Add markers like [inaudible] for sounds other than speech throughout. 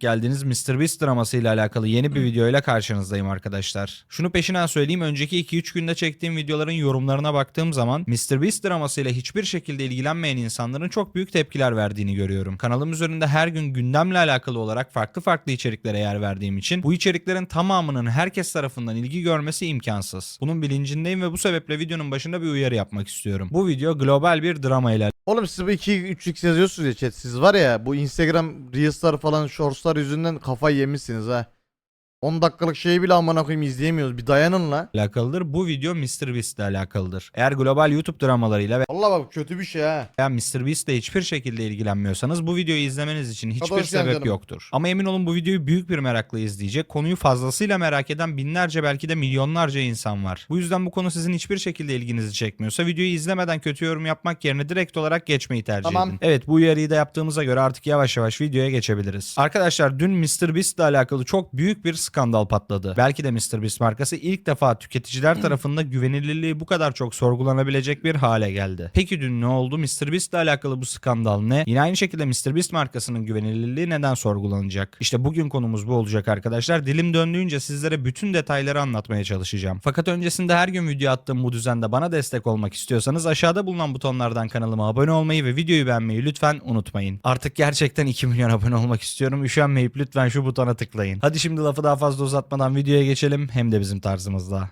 geldiğiniz MrBeast draması ile alakalı yeni bir video ile karşınızdayım arkadaşlar. Şunu peşinden söyleyeyim önceki 2-3 günde çektiğim videoların yorumlarına baktığım zaman MrBeast draması ile hiçbir şekilde ilgilenmeyen insanların çok büyük tepkiler verdiğini görüyorum. Kanalım üzerinde her gün gündemle alakalı olarak farklı farklı içeriklere yer verdiğim için bu içeriklerin tamamının herkes tarafından ilgi görmesi imkansız. Bunun bilincindeyim ve bu sebeple videonun başında bir uyarı yapmak istiyorum. Bu video global bir drama ile Oğlum siz bu 2-3x yazıyorsunuz ya chat. Siz var ya bu Instagram Reels'lar falan Shorts'lar yüzünden kafayı yemişsiniz ha. 10 dakikalık şeyi bile amına koyayım izleyemiyoruz. Bir dayanın la. alakalıdır. Bu video MrBeast ile alakalıdır. Eğer global YouTube dramalarıyla Allah bak kötü bir şey ha. veya MrBeast ile hiçbir şekilde ilgilenmiyorsanız bu videoyu izlemeniz için hiçbir geldin sebep canım. yoktur. Ama emin olun bu videoyu büyük bir merakla izleyecek, konuyu fazlasıyla merak eden binlerce belki de milyonlarca insan var. Bu yüzden bu konu sizin hiçbir şekilde ilginizi çekmiyorsa videoyu izlemeden kötü yorum yapmak yerine direkt olarak geçmeyi tercih Tamam. edin. Evet bu uyarıyı da yaptığımıza göre artık yavaş yavaş videoya geçebiliriz. Arkadaşlar dün MrBeast ile alakalı çok büyük bir skandal patladı. Belki de MrBeast markası ilk defa tüketiciler tarafında güvenilirliği bu kadar çok sorgulanabilecek bir hale geldi. Peki dün ne oldu? MrBeast ile alakalı bu skandal ne? Yine aynı şekilde MrBeast markasının güvenilirliği neden sorgulanacak? İşte bugün konumuz bu olacak arkadaşlar. Dilim döndüğünce sizlere bütün detayları anlatmaya çalışacağım. Fakat öncesinde her gün video attığım bu düzende bana destek olmak istiyorsanız aşağıda bulunan butonlardan kanalıma abone olmayı ve videoyu beğenmeyi lütfen unutmayın. Artık gerçekten 2 milyon abone olmak istiyorum. Üşenmeyip lütfen şu butona tıklayın. Hadi şimdi lafı daha fazla uzatmadan videoya geçelim hem de bizim tarzımızda.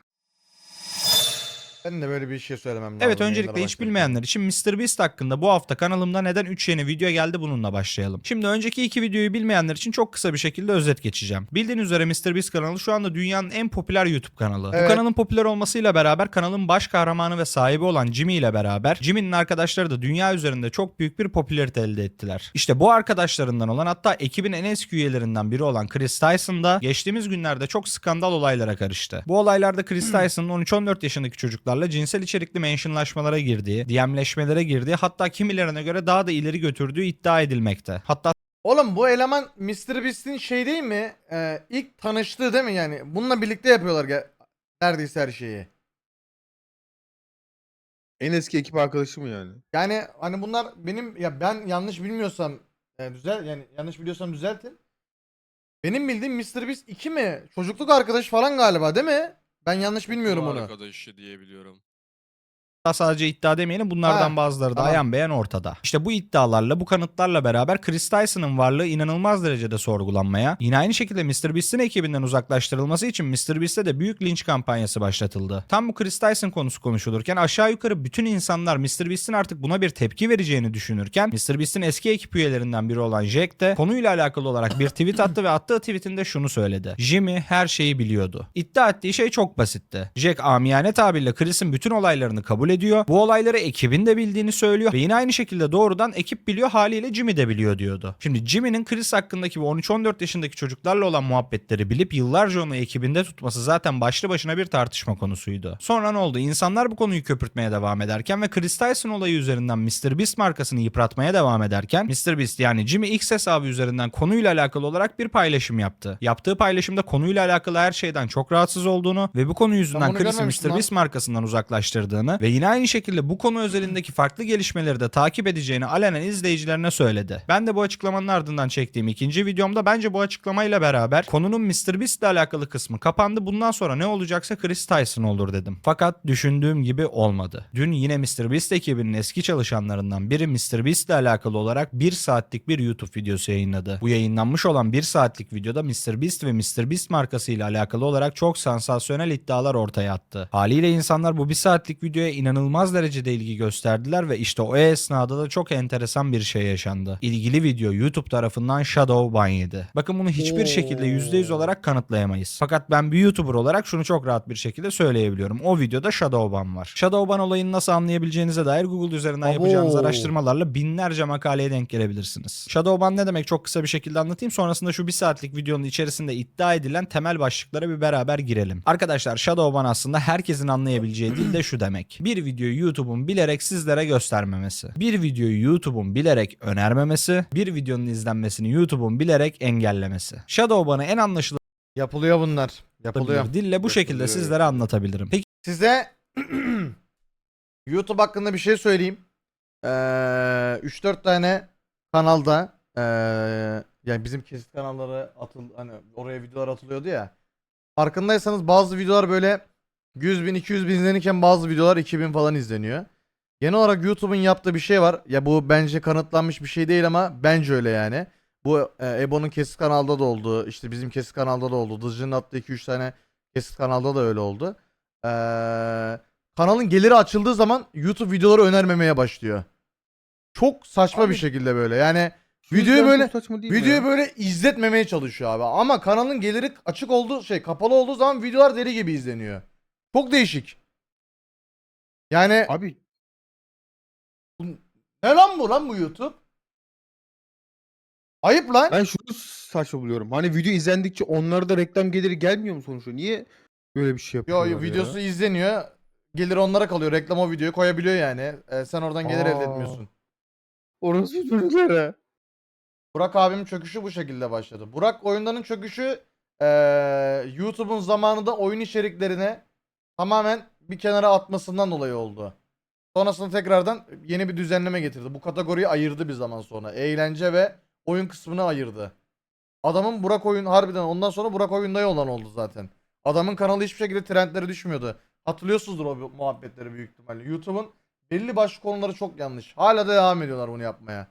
Ben de böyle bir şey söylemem lazım. Evet öncelikle hiç bilmeyenler için MrBeast hakkında bu hafta kanalımda neden 3 yeni video geldi bununla başlayalım. Şimdi önceki iki videoyu bilmeyenler için çok kısa bir şekilde özet geçeceğim. Bildiğiniz üzere MrBeast kanalı şu anda dünyanın en popüler YouTube kanalı. Evet. Bu kanalın popüler olmasıyla beraber kanalın baş kahramanı ve sahibi olan Jimmy ile beraber Jimmy'nin arkadaşları da dünya üzerinde çok büyük bir popülarite elde ettiler. İşte bu arkadaşlarından olan hatta ekibin en eski üyelerinden biri olan Chris Tyson da geçtiğimiz günlerde çok skandal olaylara karıştı. Bu olaylarda Chris Tyson'ın 13-14 yaşındaki çocuklarla cinsel içerikli mentionlaşmalara girdiği, DM'leşmelere girdiği hatta kimilerine göre daha da ileri götürdüğü iddia edilmekte. Hatta Oğlum bu eleman Mr. Beast'in şey değil mi? Ee, ilk tanıştığı değil mi yani? Bununla birlikte yapıyorlar ge- neredeyse her şeyi. En eski ekip arkadaşım yani. Yani hani bunlar benim ya ben yanlış bilmiyorsam e, düzel yani yanlış biliyorsam düzeltin. Benim bildiğim Mr. Beast 2 mi? Çocukluk arkadaş falan galiba değil mi? Ben yanlış bilmiyorum onu. Arkadaşı diye biliyorum. Sadece iddia demeyelim bunlardan Ha, bazıları da tamam. ayan beyan ortada. İşte bu iddialarla bu kanıtlarla beraber Chris Tyson'ın varlığı inanılmaz derecede sorgulanmaya yine aynı şekilde MrBeast'in ekibinden uzaklaştırılması için MrBeast'te de büyük linç kampanyası başlatıldı. Tam bu Chris Tyson konusu konuşulurken aşağı yukarı bütün insanlar MrBeast'in artık buna bir tepki vereceğini düşünürken MrBeast'in eski ekip üyelerinden biri olan Jack de konuyla alakalı olarak bir tweet attı ve attığı tweetinde şunu söyledi. Jimmy her şeyi biliyordu. İddia ettiği şey çok basitti. Jack amiyane tabirle Chris'in bütün olaylarını kabul ediyor. Bu olayları ekibin de bildiğini söylüyor ve yine aynı şekilde doğrudan ekip biliyor haliyle Jimmy de biliyor diyordu. Şimdi Jimmy'nin Chris hakkındaki bu 13-14 yaşındaki çocuklarla olan muhabbetleri bilip yıllarca onu ekibinde tutması zaten başlı başına bir tartışma konusuydu. Sonra ne oldu? İnsanlar bu konuyu köpürtmeye devam ederken ve Chris Tyson olayı üzerinden MrBeast markasını yıpratmaya devam ederken MrBeast yani Jimmy X hesabı üzerinden konuyla alakalı olarak bir paylaşım yaptı. Yaptığı paylaşımda konuyla alakalı her şeyden çok rahatsız olduğunu ve bu konu yüzünden Chris'i görmemiştim MrBeast markasından uzaklaştırdığını ve yine aynı şekilde bu konu özelindeki farklı gelişmeleri de takip edeceğini alenen izleyicilerine söyledi. Ben de bu açıklamanın ardından çektiğim ikinci videomda bence bu açıklamayla beraber konunun MrBeast ile alakalı kısmı kapandı. Bundan sonra ne olacaksa Chris Tyson olur dedim. Fakat düşündüğüm gibi olmadı. Dün yine MrBeast ekibinin eski çalışanlarından biri MrBeast ile alakalı olarak bir saatlik bir YouTube videosu yayınladı. Bu yayınlanmış olan bir saatlik videoda MrBeast ve MrBeast markası ile alakalı olarak çok sansasyonel iddialar ortaya attı. Haliyle insanlar bu bir saatlik videoya inanılmaz derecede ilgi gösterdiler ve işte o esnada da çok enteresan bir şey yaşandı. İlgili video YouTube tarafından shadow ban yedi. Bakın bunu hiçbir şekilde %100 olarak kanıtlayamayız. Fakat ben bir YouTuber olarak şunu çok rahat bir şekilde söyleyebiliyorum. O videoda shadow ban var. Shadow ban olayını nasıl anlayabileceğinize dair Google üzerinden yapacağınız araştırmalarla binlerce makaleye denk gelebilirsiniz. Shadow ban ne demek çok kısa bir şekilde anlatayım. Sonrasında şu bir saatlik videonun içerisinde iddia edilen temel başlıklara bir beraber girelim. Arkadaşlar shadow ban aslında herkesin anlayabileceği dil de şu demek. Bir videoyu YouTube'un bilerek sizlere göstermemesi. Bir videoyu YouTube'un bilerek önermemesi. Bir videonun izlenmesini YouTube'un bilerek engellemesi. Shadow ban'ı en anlaşılır Yapılıyor bunlar. Yapılıyor. bir dille bu şekilde Yapılıyor. sizlere anlatabilirim. Peki Size [clears throat] YouTube hakkında bir şey söyleyeyim. Ee, 3-4 tane kanalda eee, yani bizim kesit kanalları atıl hani oraya videolar atılıyordu ya. Farkındaysanız bazı videolar böyle 100 bin 200 bin izlenirken bazı videolar 2000 falan izleniyor. Genel olarak YouTube'un yaptığı bir şey var. Ya bu bence kanıtlanmış bir şey değil ama bence öyle yani. Bu e, Ebo'nun kesit kanalda da oldu. işte bizim kesit kanalda da oldu. Dızcı'nın attığı 2-3 tane kesit kanalda da öyle oldu. Eee, kanalın geliri açıldığı zaman YouTube videoları önermemeye başlıyor. Çok saçma Abi- bir şekilde böyle. Yani Videoyu böyle- videoyu böyle izletmemeye çalışıyor abi. Ama kanalın geliri açık olduğu şey kapalı olduğu zaman videolar deli gibi izleniyor. Çok değişik. Yani Abi ne lan bu lan bu YouTube? Ayıp lan. ben şunu saçma buluyorum. Hani video izlendikçe onlara da reklam geliri gelmiyor mu sonuçta? Niye böyle bir şey Yo, yapıyorlar yo, videosu ya? izleniyor. Gelir onlara kalıyor. Reklam o videoyu koyabiliyor yani. Ee, sen oradan gelir elde Aa. etmiyorsun. Orası çocuklara. Burak abimin çöküşü bu şekilde başladı. Burak oyunların çöküşü eee, YouTube'un zamanında oyun içeriklerine tamamen bir kenara atmasından dolayı oldu. Sonrasında tekrardan yeni bir düzenleme getirdi. Bu kategoriyi ayırdı bir zaman sonra. Eğlence ve oyun kısmını ayırdı. Adamın Burak oyun harbiden ondan sonra Burak oyundayı olan oldu zaten. Adamın kanalı hiçbir şekilde trendlere düşmüyordu. Hatırlıyorsunuzdur o muhabbetleri büyük ihtimalle. YouTube'un belli başlı konuları çok yanlış. Hala da devam ediyorlar bunu yapmaya.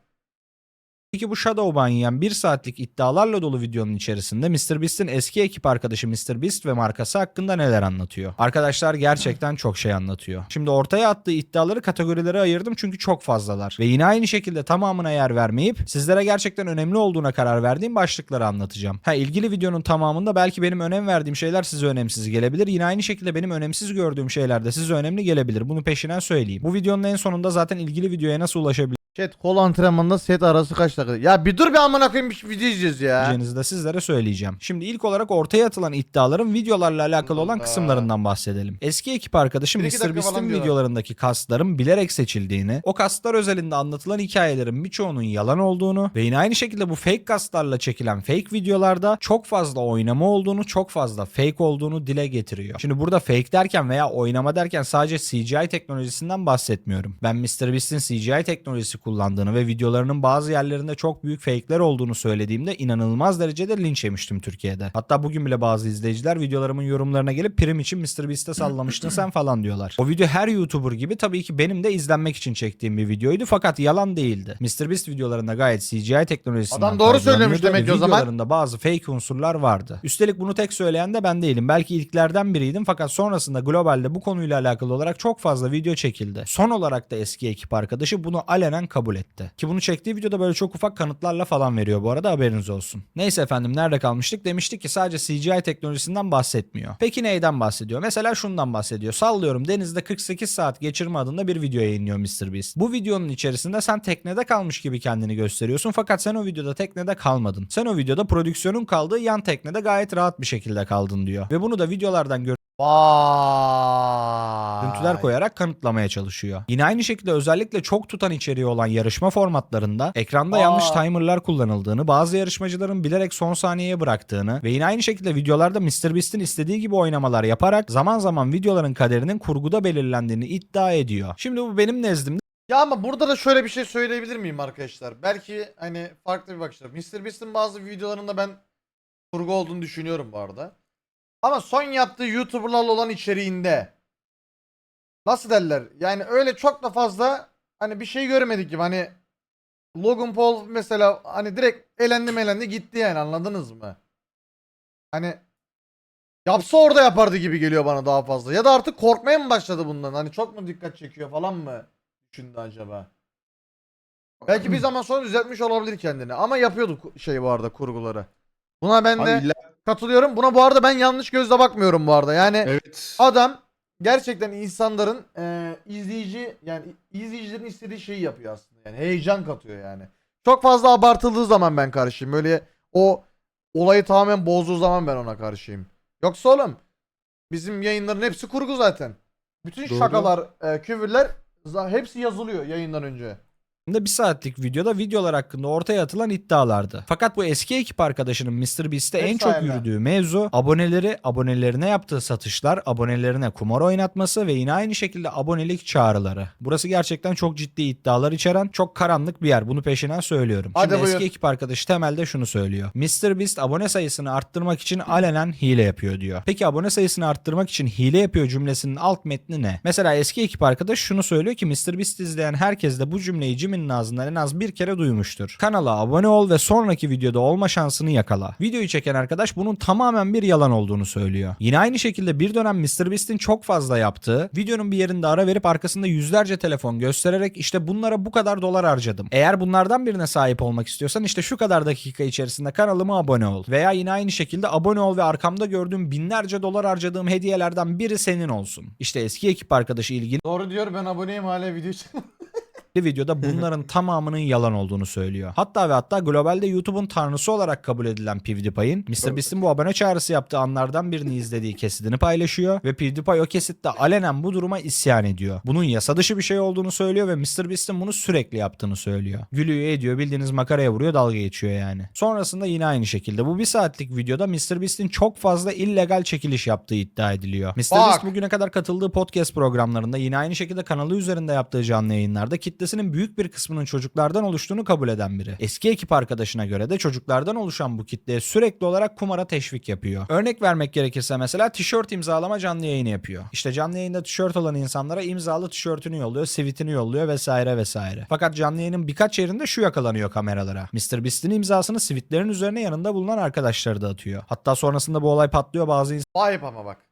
Peki bu Shadowban yiyen 1 saatlik iddialarla dolu videonun içerisinde MrBeast'in eski ekip arkadaşı MrBeast ve markası hakkında neler anlatıyor? Arkadaşlar gerçekten çok şey anlatıyor. Şimdi ortaya attığı iddiaları kategorilere ayırdım çünkü çok fazlalar. Ve yine aynı şekilde tamamına yer vermeyip sizlere gerçekten önemli olduğuna karar verdiğim başlıkları anlatacağım. Ha ilgili videonun tamamında belki benim önem verdiğim şeyler size önemsiz gelebilir. Yine aynı şekilde benim önemsiz gördüğüm şeyler de size önemli gelebilir. Bunu peşinen söyleyeyim. Bu videonun en sonunda zaten ilgili videoya nasıl ulaşabileceğinizi Chat kol antrenmanında set arası kaç dakika? Ya bir dur bir amına koyayım bir video izleyeceğiz ya. de sizlere söyleyeceğim. Şimdi ilk olarak ortaya atılan iddiaların videolarla alakalı olan kısımlarından bahsedelim. Eski ekip arkadaşım Bir iki dakika falan MrBeast'in diyorlar. videolarındaki kastların bilerek seçildiğini, o kastlar özelinde anlatılan hikayelerin birçoğunun yalan olduğunu ve yine aynı şekilde bu fake kastlarla çekilen fake videolarda çok fazla oynama olduğunu, çok fazla fake olduğunu dile getiriyor. Şimdi burada fake derken veya oynama derken sadece CGI teknolojisinden bahsetmiyorum. Ben MrBeast'in CGI teknolojisi kullandığını ve videolarının bazı yerlerinde çok büyük fake'ler olduğunu söylediğimde inanılmaz derecede linç yemiştim Türkiye'de. Hatta bugün bile bazı izleyiciler videolarımın yorumlarına gelip prim için MrBeast'e sallamıştın sen falan diyorlar. O video her YouTuber gibi tabii ki benim de izlenmek için çektiğim bir videoydu fakat yalan değildi. MrBeast videolarında gayet CGI teknolojisinden Adam doğru söylemiş demek ki o zaman. videolarında bazı fake unsurlar vardı. Üstelik bunu tek söyleyen de ben değilim. Belki ilklerden biriydim fakat sonrasında globalde bu konuyla alakalı olarak çok fazla video çekildi. Son olarak da eski ekip arkadaşı bunu alenen kabul etti. Ki bunu çektiği videoda böyle çok ufak kanıtlarla falan veriyor bu arada haberiniz olsun. Neyse efendim nerede kalmıştık? Demiştik ki sadece CGI teknolojisinden bahsetmiyor. Peki neyden bahsediyor? Mesela şundan bahsediyor. Sallıyorum denizde 48 saat geçirme adında bir video yayınlıyor MrBeast. Bu videonun içerisinde sen teknede kalmış gibi kendini gösteriyorsun fakat sen o videoda teknede kalmadın. Sen o videoda prodüksiyonun kaldığı yan teknede gayet rahat bir şekilde kaldın diyor. Ve bunu da videolardan Vay. görüntüler koyarak kanıtlamaya çalışıyor. Yine aynı şekilde özellikle çok tutan içeriği olan yarışma formatlarında ekranda Aa. yanlış timerlar kullanıldığını, bazı yarışmacıların bilerek son saniyeye bıraktığını ve yine aynı şekilde videolarda MrBeast'in istediği gibi oynamalar yaparak zaman zaman videoların kaderinin kurguda belirlendiğini iddia ediyor. Şimdi bu benim nezdimde Ya ama burada da şöyle bir şey söyleyebilir miyim arkadaşlar? Belki hani farklı bir bakış açısı. MrBeast'in bazı videolarında ben kurgu olduğunu düşünüyorum bu arada. Ama son yaptığı YouTuber'larla olan içeriğinde nasıl derler? Yani öyle çok da fazla hani bir şey görmedik gibi hani Logan Paul mesela hani direkt elendi melendi gitti yani anladınız mı? Hani yapsa orada yapardı gibi geliyor bana daha fazla. Ya da artık korkmaya mı başladı bundan? Hani çok mu dikkat çekiyor falan mı düşündü acaba? Belki bir zaman sonra düzeltmiş olabilir kendini. Ama yapıyordu şey bu arada kurguları. Buna ben de Abi illa- katılıyorum. Buna bu arada ben yanlış gözle bakmıyorum bu arada. Yani evet. adam gerçekten insanların e, izleyici yani izleyicilerin istediği şeyi yapıyor aslında. Yani heyecan katıyor yani. Çok fazla abartıldığı zaman ben karşıyım. Böyle o olayı tamamen bozduğu zaman ben ona karşıyım. Yoksa oğlum bizim yayınların hepsi kurgu zaten. Bütün Doğru. şakalar, e, küfürler hepsi yazılıyor yayından önce. Bir saatlik videoda videolar hakkında ortaya atılan iddialardı. Fakat bu eski ekip arkadaşının MrBeast'te en çok yürüdüğü mevzu aboneleri, abonelerine yaptığı satışlar, abonelerine kumar oynatması ve yine aynı şekilde abonelik çağrıları. Burası gerçekten çok ciddi iddialar içeren çok karanlık bir yer. Bunu peşinen söylüyorum. Hadi Şimdi buyur. eski ekip arkadaşı temelde şunu söylüyor. MrBeast abone sayısını arttırmak için alenen hile yapıyor diyor. Peki abone sayısını arttırmak için hile yapıyor cümlesinin alt metni ne? Mesela eski ekip arkadaş şunu söylüyor ki MrBeast izleyen herkes de bu cümleyi Jimin'in ağzından en az bir kere duymuştur. Kanala abone ol ve sonraki videoda olma şansını yakala. Videoyu çeken arkadaş bunun tamamen bir yalan olduğunu söylüyor. Yine aynı şekilde bir dönem MrBeast'in çok fazla yaptığı, videonun bir yerinde ara verip arkasında yüzlerce telefon göstererek işte bunlara bu kadar dolar harcadım. Eğer bunlardan birine sahip olmak istiyorsan işte şu kadar dakika içerisinde kanalıma abone ol. Veya yine aynı şekilde abone ol ve arkamda gördüğüm binlerce dolar harcadığım hediyelerden biri senin olsun. İşte eski ekip arkadaşı ilgili Doğru diyor ben aboneyim hala video için. Videoda bunların tamamının yalan olduğunu söylüyor. Hatta ve hatta globalde YouTube'un tanrısı olarak kabul edilen PewDiePie'in MrBeast'in bu abone çağrısı yaptığı anlardan birini izlediği kesitini paylaşıyor ve PewDiePie o kesitte alenen bu duruma isyan ediyor. Bunun yasa dışı bir şey olduğunu söylüyor ve MrBeast'in bunu sürekli yaptığını söylüyor. Gülüyor ediyor bildiğiniz makaraya vuruyor dalga geçiyor yani. Sonrasında yine aynı şekilde bu bir saatlik videoda MrBeast'in çok fazla illegal çekiliş yaptığı iddia ediliyor. MrBeast bugüne kadar katıldığı podcast programlarında yine aynı şekilde kanalı üzerinde yaptığı canlı yayınlarda kitlesinin büyük bir kısmının çocuklardan oluştuğunu kabul eden biri. Eski ekip arkadaşına göre de çocuklardan oluşan bu kitleye sürekli olarak kumara teşvik yapıyor. Örnek vermek gerekirse mesela tişört imzalama canlı yayını yapıyor. İşte canlı yayında tişört olan insanlara imzalı tişörtünü yolluyor, sivitini yolluyor vesaire vesaire. Fakat canlı yayının birkaç yerinde şu yakalanıyor kameralara. MrBeast'in imzasını sivitlerin üzerine yanında bulunan arkadaşları da atıyor. Hatta sonrasında bu olay patlıyor bazı Ayıp ama bak.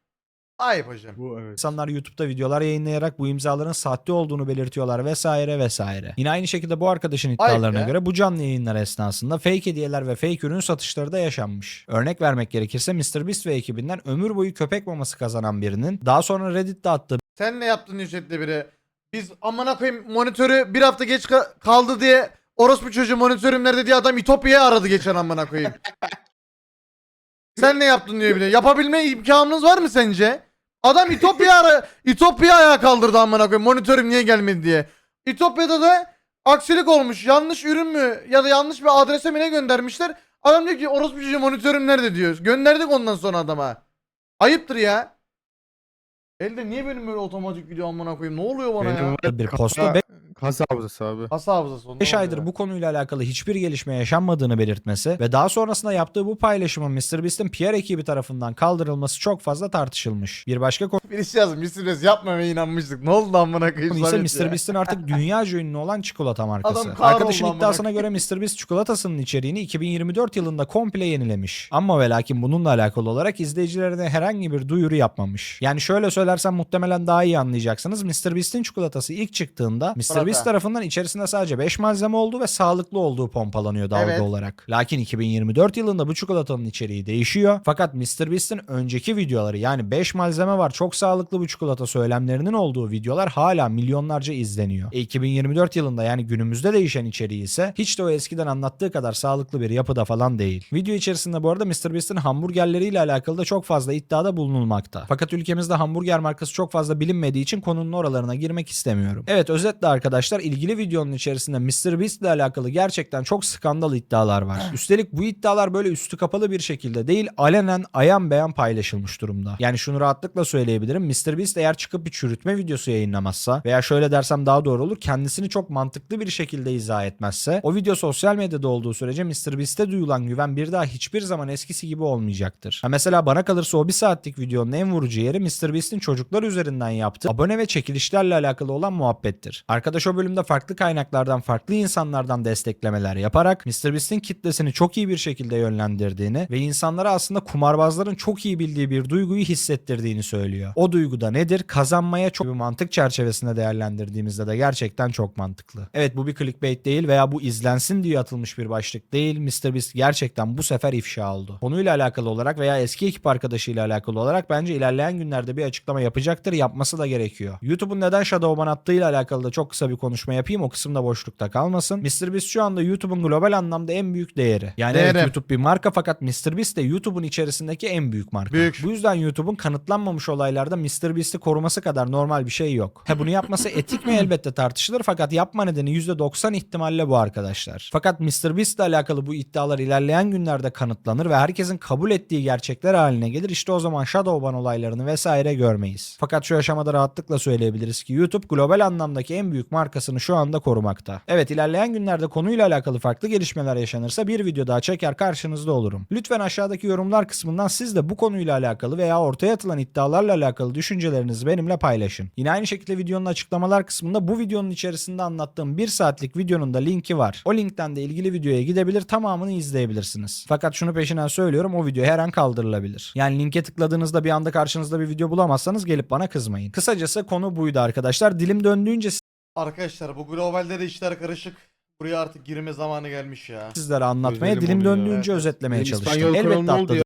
Ayıp hocam. Bu evet. İnsanlar YouTube'da videolar yayınlayarak bu imzaların sahte olduğunu belirtiyorlar vesaire vesaire. Yine aynı şekilde bu arkadaşın iddialarına göre bu canlı yayınlar esnasında fake hediyeler ve fake ürün satışları da yaşanmış. Örnek vermek gerekirse MrBeast ve ekibinden ömür boyu köpek maması kazanan birinin daha sonra Reddit'te attığı Sen ne yaptın Nüşet'le biri? Biz amına koyayım monitörü bir hafta geç ka- kaldı diye orospu çocuğu monitörüm nerede diye adam İtopya'yı aradı geçen amına koyayım. [laughs] Sen ne yaptın diyor bile. Yapabilme imkanınız var mı sence? Adam İtopya ara İtopya ayağa kaldırdı amına koyayım monitörüm niye gelmedi diye. İtopya'da da aksilik olmuş. Yanlış ürün mü ya da yanlış bir adrese mi ne göndermişler? Adam diyor ki orospu çocuğu monitörüm nerede diyor. Gönderdik ondan sonra adama. Ayıptır ya. Elde niye benim böyle otomatik gidiyor amına koyayım? Ne oluyor bana Benim ya? bir posta Kasa hafızası abi. Kasa hafızası. ondan 5 aydır bu konuyla alakalı hiçbir gelişme yaşanmadığını belirtmesi ve daha sonrasında yaptığı bu paylaşımın MrBeast'in PR ekibi tarafından kaldırılması çok fazla tartışılmış. Bir başka konu Birisi yazmış. Mr. Beast yapma ve inanmıştık. Ne oldu amına koyayım? ise Samet ya? MrBeast'in artık [laughs] dünyaca ünlü olan çikolata markası. Adam kahroldu Arkadaşın amına iddiasına göre MrBeast çikolatasının içeriğini 2024 yılında komple yenilemiş. Ama ve lakin bununla alakalı olarak izleyicilerine herhangi bir duyuru yapmamış. Yani şöyle söylersem muhtemelen daha iyi anlayacaksınız. MrBeast'in çikolatası ilk çıktığında MrBeast Çikolata. tarafından içerisinde sadece 5 malzeme olduğu ve sağlıklı olduğu pompalanıyor dalga Evet. olarak. Lakin 2024 yılında bu çikolatanın içeriği değişiyor. Fakat MrBeast'in önceki videoları yani 5 malzeme var çok sağlıklı bu çikolata söylemlerinin olduğu videolar hala milyonlarca izleniyor. E, 2024 yılında yani günümüzde değişen içeriği ise hiç de o eskiden anlattığı kadar sağlıklı bir yapıda falan değil. Video içerisinde bu arada MrBeast'in hamburgerleriyle alakalı da çok fazla iddiada bulunulmakta. Fakat ülkemizde hamburger markası çok fazla bilinmediği için konunun oralarına girmek istemiyorum. Evet özetle arkadaşlar ilgili videonun içerisinde MrBeast ile alakalı gerçekten çok skandal iddialar var. [clears throat] Üstelik bu iddialar böyle üstü kapalı bir şekilde değil alenen ayan beyan paylaşılmış durumda. Yani şunu rahatlıkla söyleyebilirim. MrBeast eğer çıkıp bir çürütme videosu yayınlamazsa veya şöyle dersem daha doğru olur kendisini çok mantıklı bir şekilde izah etmezse o video sosyal medyada olduğu sürece MrBeast'e duyulan güven bir daha hiçbir zaman eskisi gibi olmayacaktır. Ha mesela bana kalırsa o bir saatlik videonun en vurucu yeri MrBeast'in çocuklar üzerinden yaptığı abone ve çekilişlerle alakalı olan muhabbettir. Arkadaş o bölümde farklı kaynaklardan farklı insanlardan desteklemeler yaparak MrBeast'in kitlesini çok iyi bir şekilde yönlendirdiğini ve insanlara aslında kumarbazların çok iyi bildiği bir duyguyu hissettirdiğini söylüyor. O duygu da nedir? Kazanmaya çok bir mantık çerçevesinde değerlendirdiğimizde de gerçekten çok mantıklı. Evet bu bir clickbait değil veya bu izlensin diye atılmış bir başlık değil. MrBeast gerçekten bu sefer ifşa oldu. Konuyla alakalı olarak veya eski ekip arkadaşıyla alakalı olarak bence ilerleyen günlerde bir açıklama yapacaktır. Yapması da gerekiyor. YouTube'un neden Shadowban attığıyla alakalı da çok kısa bir konuşma yapayım o kısımda boşlukta kalmasın. MrBeast şu anda YouTube'un global anlamda en büyük değeri. Yani evet. YouTube bir marka fakat MrBeast de YouTube'un içerisindeki en büyük marka. Büyük. Bu yüzden YouTube'un kanıtlanmamış olaylarda MrBeast'i koruması kadar normal bir şey yok. Ha bunu yapması etik mi [laughs] elbette tartışılır fakat yapma nedeni %90 ihtimalle bu arkadaşlar. Fakat MrBeast ile alakalı bu iddialar ilerleyen günlerde kanıtlanır ve herkesin kabul ettiği gerçekler haline gelir. İşte o zaman Shadowban olaylarını vesaire görmeyiz. Fakat şu aşamada rahatlıkla söyleyebiliriz ki YouTube global anlamdaki en büyük markasını şu anda korumakta. Evet ilerleyen günlerde konuyla alakalı farklı gelişmeler yaşanırsa bir video daha çeker karşınızda olurum. Lütfen aşağıdaki yorumlar kısmından siz de bu konuyla alakalı veya ortaya atılan iddialarla alakalı düşüncelerinizi benimle paylaşın. Yine aynı şekilde videonun açıklamalar kısmında bu videonun içerisinde anlattığım 1 saatlik videonun da linki var. O linkten de ilgili videoya gidebilir tamamını izleyebilirsiniz. Fakat şunu peşinden söylüyorum o video her an kaldırılabilir. Yani linke tıkladığınızda bir anda karşınızda bir video bulamazsanız gelip bana kızmayın. Kısacası konu buydu arkadaşlar. Dilim döndüğünce Arkadaşlar bu globalde de işler karışık. Buraya artık girme zamanı gelmiş ya. sizlere anlatmaya Özelim dilim döndüğünce özetlemeye Benim çalıştım. İspanyol Elbette oldu atladım.